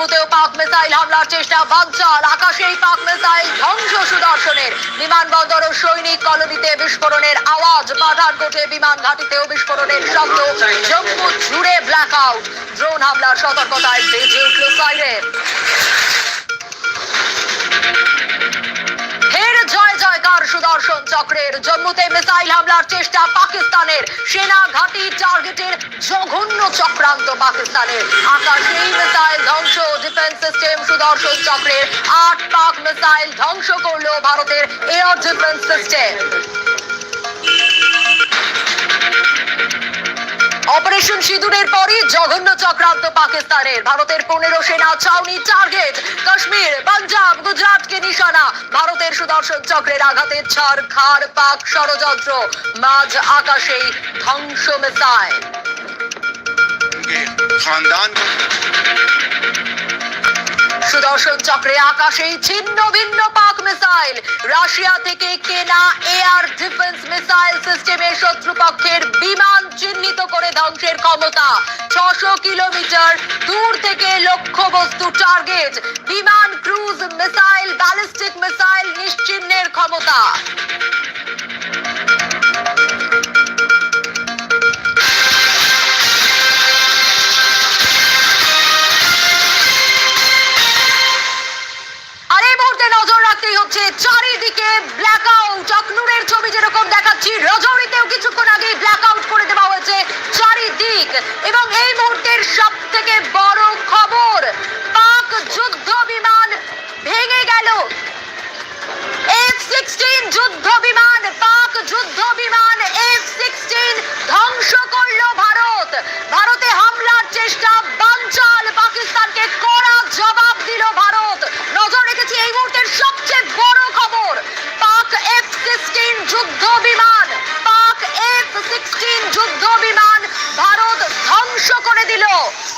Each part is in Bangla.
জম্মুতেও পাক মিসাইল হামলার চেষ্টা বাঞ্চাল আকাশেই পাক মিসাইল ধ্বংস সুদর্শনের। বিমানবন্দর ও সৈনিক কলোনিতে বিস্ফোরণের আওয়াজ পাঠানকোটে বিমান ঘাটিতেও বিস্ফোরণের শব্দ, জম্মু জুড়ে ব্ল্যাক আউট ড্রোন হামলার সতর্কতায় বেজে উঠল সাইরেন জয়কার সুদর্শন চক্রের জম্মুতে মিসাইল হামলার চেষ্টা পাকিস্তানের সেনা ঘাঁটি টার্গেটের জঘন্য চক্রান্ত পাকিস্তানের। আকাশেই মিসাইল ধ্বংস ডিফেন্স সিস্টেম সুদর্শন চক্রের আট পাক মিসাইল ধ্বংস করল ভারতের এয়ার ডিফেন্স সিস্টেম অপারেশন সিঁদুরের পরই জঘন্য চক্রান্ত পাকিস্তানের। ভারতের পনেরো সেনা ছাউনি টার্গেট কাশ্মীর, পাঞ্জাব, গুজরাটকে নিশানা। ভারতের সুদর্শন চক্রের আঘাতে ছড় খার পাক ষড়যন্ত্র, মাঝ আকাশেই ধ্বংস মেসায় খানদান। সুদর্শন চক্রে আকাশে ছিন্ন ভিন্ন পাক মিসাইল। রাশিয়া থেকে কেনা এয়ার ডিফেন্স মিসাইল সিস্টেমে শত্রুপক্ষের বিমান চিহ্নিত করে ধ্বংসের ক্ষমতা। ছশো কিলোমিটার দূর থেকে লক্ষ্যবস্তু টার্গেট বিমান ক্রুজ মিসাইল ব্যালিস্টিক মিসাইল নিশ্চিহ্নের ক্ষমতা। নজর হচ্ছে। চারিদিকে ব্ল্যাক আউট অকনুরের ছবি যেরকম দেখাচ্ছি রজৌরিতেও কিছুক্ষণ আগে ব্ল্যাক আউট করে দেওয়া হয়েছে চারিদিক। এবং এই মুহূর্তের সব থেকে বড় খবর, পাক যুদ্ধ বিমান ভেঙে গেল। এফ সিক্সটিন যুদ্ধ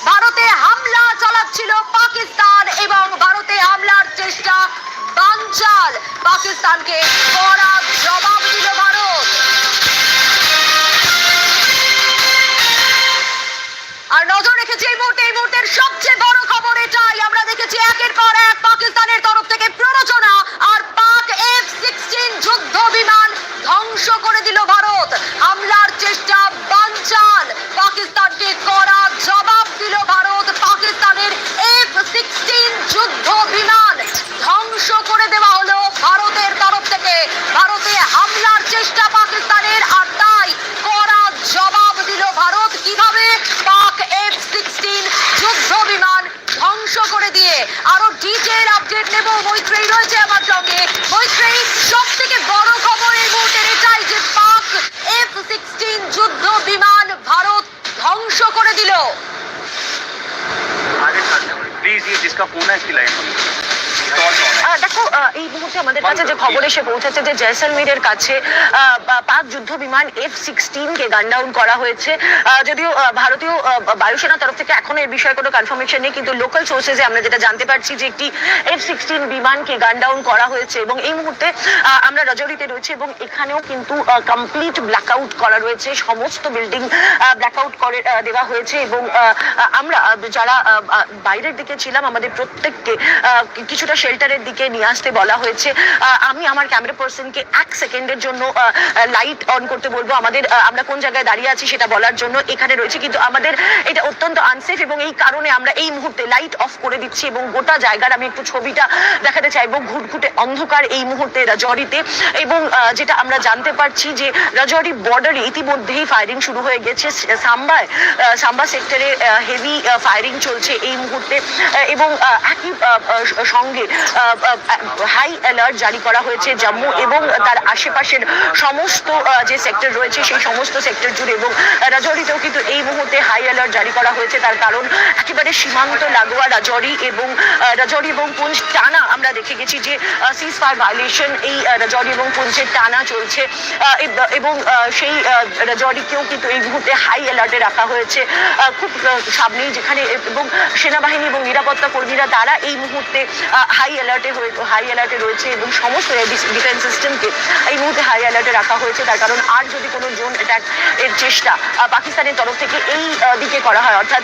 ভারতে হামলা চালাচ্ছিল পাকিস্তান এবং ভারতে হামলার চেষ্টা বানচাল। পাকিস্তানকে কড়া জবাব দিল ভারত। আর নজর রেখেছি এই মুহূর্তে, এই মুহূর্তের সবচেয়ে বড় খবর এটাই। আমরা দেখেছি একের পর এক পাকিস্তানের তরফ থেকে প্ররোচনা আর পাক এফ সিক্সটিন যুদ্ধ বিমান ধ্বংস করে দিল ভারত। হামলার চেষ্টা বানচাল পাকিস্তানকে কড়া জবাব দিল ভারত পাকিস্তানের এফ সিক্সটিন যুদ্ধ বিমান ধ্বংস করে দেওয়া হলো ভারতের তরফ থেকে ভারতে হামলার চেষ্টা পাকিস্তানের আর তাই কড়া জবাব দিল ভারত কীভাবে পাক এফ সিক্সটিন যুদ্ধ বিমান ধ্বংস করে দিয়ে আরও ডিটেল আপডেট নেব মৈত্রেই রয়েছে আমার সঙ্গে মৈত্রেই সব থেকে বড় খবর এই মুহূর্তের এটাই যে পাক এফ সিক্সটিন যুদ্ধ বিমান ভারত ধ্বংস করে দিল आगे चलते हैं प्लीज ये जिसका फोन है इसकी लाइन कॉल ऑन है আহ, দেখো এই মুহূর্তে আমাদের এসে পৌঁছেছে যে জয়সলমীরের কাছে গান ডাউন করা হয়েছে। যদিও ভারতীয় আহ, বায়ুসেনার তরফ থেকে এখনও বিষয়ে কোনো আমরা যেটা পারছি যে বিমানকে গান করা হয়েছে এবং এই মুহূর্তে আমরা রজৌরিতে রয়েছে এবং এখানেও কিন্তু কমপ্লিট ব্ল্যাকআউট করা রয়েছে। সমস্ত বিল্ডিং ব্ল্যাকআউট করে দেওয়া হয়েছে এবং আমরা যারা বাইরের দিকে ছিলাম আমাদের প্রত্যেককে কিছুটা শেল্টারের দিকে নিয়ে আসতে বলা হয়েছে। আমি আমার ক্যামেরা পার্সনকে এক সেকেন্ডের জন্য লাইট অন করতে বলব। আমাদের আমরা কোন জায়গায় দাঁড়িয়ে আছি সেটা বলার জন্য এখানে রয়েছে। কিন্তু আমাদের এটা অত্যন্ত আনসেফ এবং এই কারণে আমরা এই মুহূর্তে লাইট অফ করে দিচ্ছি এবং গোটা জায়গার আমি একটু ছবিটা দেখাতে চাইব। ঘুটঘুটে অন্ধকার এই মুহূর্তে রাজৌরিতে এবং যেটা আমরা জানতে পারছি যে রাজৌরি বর্ডারে ইতিমধ্যেই ফায়ারিং শুরু হয়ে গেছে। সাম্বায় সাম্বা সেক্টরে হেভি ফায়ারিং চলছে এই মুহূর্তে। এবং একই সঙ্গে হাই অ্যালার্ট জারি করা হয়েছে জম্মু এবং তার আশেপাশের সমস্ত যে সেক্টর রয়েছে সেই সমস্ত সেক্টর জুড়ে এবং রাজৌরিতেও কিন্তু এই মুহূর্তে হাই অ্যালার্ট জারি করা হয়েছে। তার কারণ একেবারে সীমান্ত লাগোয়া রাজৌরি এবং রাজৌরি এবং পুঞ্জ টানা আমরা দেখে গেছি যে সিজ ফায়ার ভায়োলেশন এই রাজৌরি এবং পুঞ্চের টানা চলছে। এবং সেই রাজৌরিকেও কিন্তু এই মুহূর্তে হাই অ্যালার্টে রাখা হয়েছে। খুব সামনেই যেখানে এবং সেনাবাহিনী এবং নিরাপত্তা কর্মীরা তারা এই মুহূর্তে হাই অ্যালার্টে হাই অ্যালার্টে রয়েছে এবং সমস্ত ডিফেন্স সিস্টেমকে এই মুহূর্তে হাই অ্যালার্টে রাখা হয়েছে। তার কারণ আর যদি কোনো জোন অ্যাটাক এর চেষ্টা পাকিস্তানের তরফ থেকে এই দিকে করা হয়, অর্থাৎ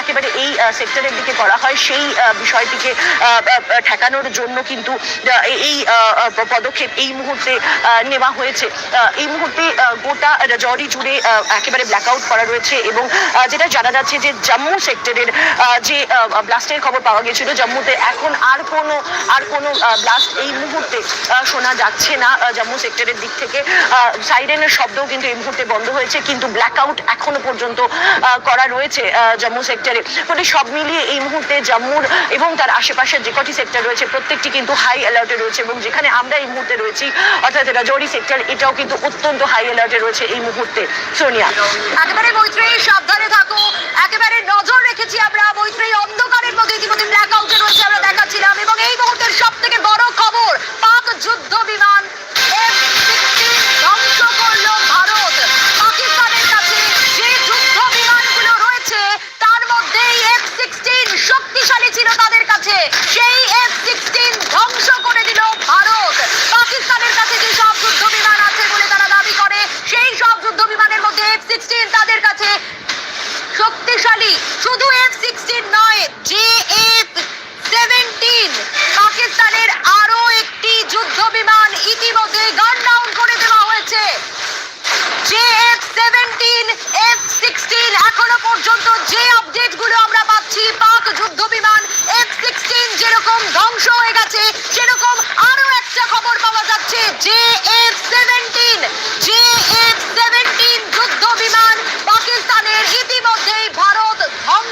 একেবারে এই সেক্টরের দিকে করা হয়, সেই বিষয়টিকে ঠেকানোর জন্য কিন্তু এই পদক্ষেপ এই মুহূর্তে নেওয়া হয়েছে। এই মুহূর্তে গোটা জরি জুড়ে একেবারে ব্ল্যাকআউট করা রয়েছে এবং যেটা জানা যাচ্ছে যে জম্মু সেক্টরের যে ব্লাস্টের খবর পাওয়া গেছিল জম্মুতে এখন আর কোনো আর কোনো ব্লাস্ট এই মুহূর্তে শোনা যাচ্ছে না জম্মু সেক্টরের দিক থেকে। সাইরেনের শব্দও কিন্তু এই মুহূর্তে বন্ধ হয়েছে, কিন্তু ব্ল্যাকআউট এখনও পর্যন্ত করা রয়েছে জম্মু সেক্টরে ফলে সব মিলিয়ে এই মুহূর্তে জম্মুর এবং তার আশেপাশের যে কটি সেক্টর রয়েছে, প্রত্যেকটি কিন্তু হাই অ্যালার্টে রয়েছে এবং যেখানে আমরা এই মুহূর্তে রয়েছি, অর্থাৎ রাজৌরি সেক্টর এটাও কিন্তু অত্যন্ত হাই অ্যালার্টে রয়েছে এই মুহূর্তে। সোনিয়া। একেবারে মৈত্রী সাবধানে থাকো, একেবারে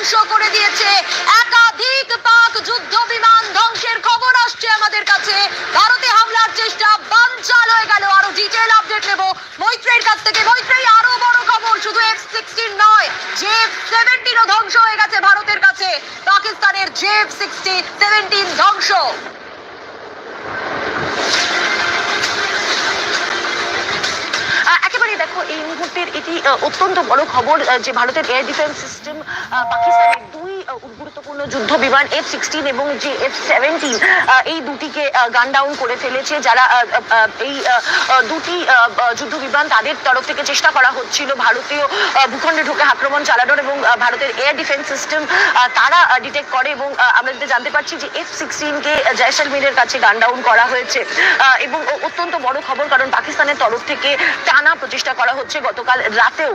ধ্বংস করে দিয়েছে। একাধিক পাক যুদ্ধ বিমান ধ্বংসের খবর আসছে আমাদের কাছে। ভারতে হামলার চেষ্টা বানচাল হয়ে গেল। আরও ডিটেল আপডেট নেব। মৈত্রের কাছ থেকে। মৈত্রেই আরও বড় খবর। শুধু এফ সিক্সটিন নয় জে সেভেন্টিনও ধ্বংস হয়ে গেছে ভারতের কাছে। পাকিস্তানের জে সিক্সটি সেভেন্টিন ধ্বংস আহ, একেবারে দেখো এই মুহূর্তের এটি অত্যন্ত বড় খবর যে ভারতের এয়ার ডিফেন্স সিস্টেম পাকিস্তানের দুই গুরুত্বপূর্ণ যুদ্ধ বিমান এফ সিক্সটিন এবং যে এফ সেভেন্টিন এই দুটিকে গান ডাউন করে ফেলেছে। যারা এই দুটি যুদ্ধ বিমান তাদের তরফ থেকে চেষ্টা করা হচ্ছিল। ভারতীয় ভূখণ্ডে ঢুকে আক্রমণ চালানোর এবং ভারতের এয়ার ডিফেন্স সিস্টেম তারা ডিটেক্ট করে এবং আমরা যদি জানতে পারছি যে এফ সিক্সটিনকে জয়সলমীরের কাছে গান ডাউন করা হয়েছে। এবং অত্যন্ত বড় খবর কারণ পাকিস্তানের তরফ থেকে টানা প্রচেষ্টা করা হচ্ছে। গতকাল রাতেও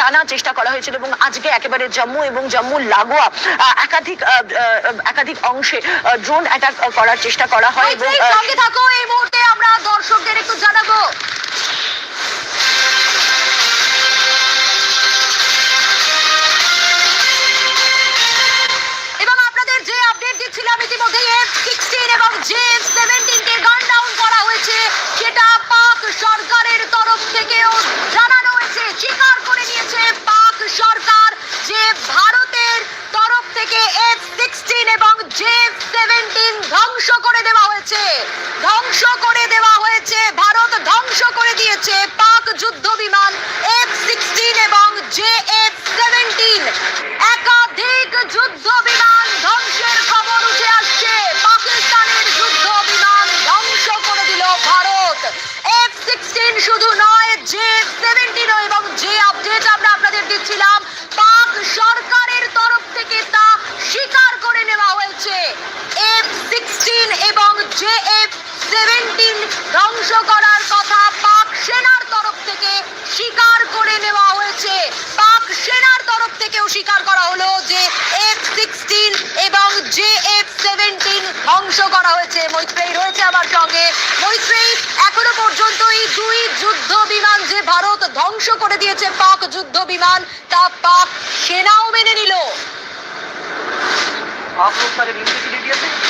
টানা চেষ্টা করা হয়েছিল এবং আজকে একেবারে জম্মু এবং জম্মু লাগোয়া একাধিক একাধিক অংশে ড্রোন অ্যাটাক করার চেষ্টা করা হয় এবং সঙ্গে থাকো এই মুহূর্তে আমরা দর্শকদের একটু জানাব। এবং আপনাদের যে আপডেট দিচ্ছিলাম ইতিমধ্যে এফ সিক্সটিন এবং জে ধ্বংস করা হয়েছে। মৈত্রেয়ী রয়েছে আমার সঙ্গে। মৈত্রেয়ী, এখনও পর্যন্ত এই দুই যুদ্ধ বিমান যে ভারত ধ্বংস করে দিয়েছে, পাক যুদ্ধ বিমান, তা পাক সেনাও মেনে নিল।